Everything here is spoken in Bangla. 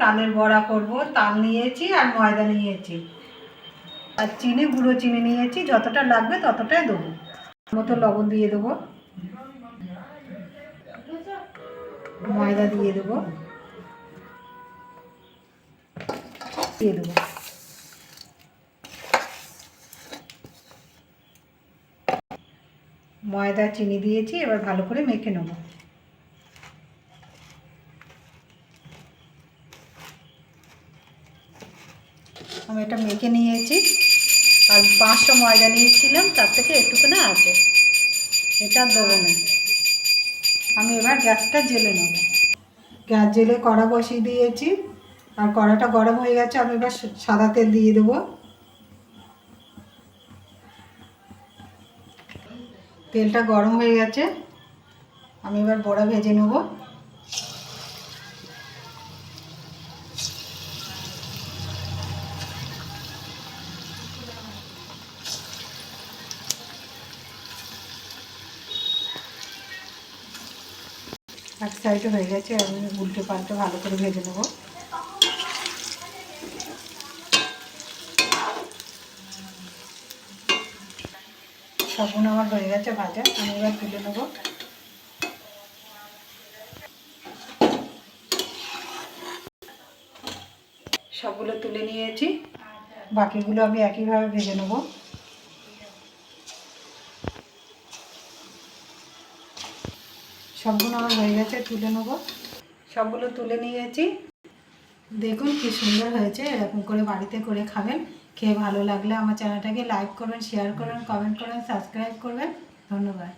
তালের বড়া করব, তাল নিয়েছি আর ময়দা নিয়েছি। আর চিনি, গুঁড়ো চিনি নিয়েছি, যতটা লাগবে ততটাই দেবো। মতো লবণ দিয়ে দেবো। ময়দা দিয়ে দেবো। দিয়ে দেবো। ময়দা, চিনি দিয়েছি, এবার ভালো করে মেখে নেব। আমি এটা মেখে নিয়েছি। আর পাঁচশো ময়দা নিয়েছিলাম, তার থেকে একটুখানি আছে। এটা দেবো না। আমি এবার গ্যাসটা জেলে নেব। গ্যাস জেলে কড়া বসিয়ে দিয়েছি। আর কড়াটা গরম হয়ে গেছে, আমি এবার সাদা তেল দিয়ে দেবো। তেলটা গরম হয়ে গেছে, আমি এবার বড়া ভেজে নেব। এক সাইডে হয়ে গেছে আমি উল্টে পাল্টে ভালো করে ভেজে নেব। সবগুলো আমার হয়ে গেছে ভাজা, আমি এবার তুলে নেব। সবগুলো তুলে নিয়েছি, বাকিগুলো আমি একইভাবে ভেজে নেব। সবগুলো আমার হয়ে গেছে, তুলে নেব। সবগুলো তুলে নিয়েছি। দেখুন কি সুন্দর হয়েছে, এরকম করে বাড়িতে করে খাবেন। খেয়ে ভালো লাগলে আমার চ্যানেলটাকে লাইক করবেন শেয়ার করবেন কমেন্ট করবেন সাবস্ক্রাইব করবেন। ধন্যবাদ।